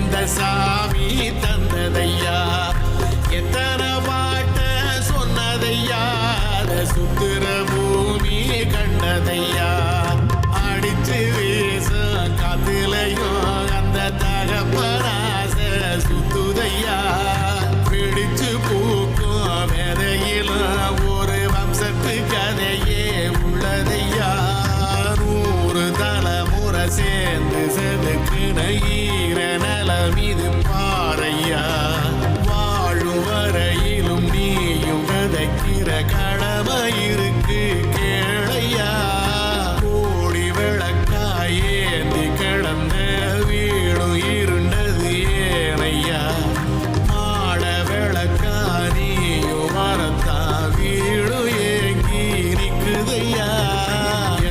அந்த சாமி தந்ததையா? எத்தனை பாட்ட சொன்னதையா? அத பூமி கண்டதையா? செதுக்கு நகீர நலம் இது பாறையா? வாழும் வரையிலும் நீயும் விதைக்கிற கடமை இருக்கு. கே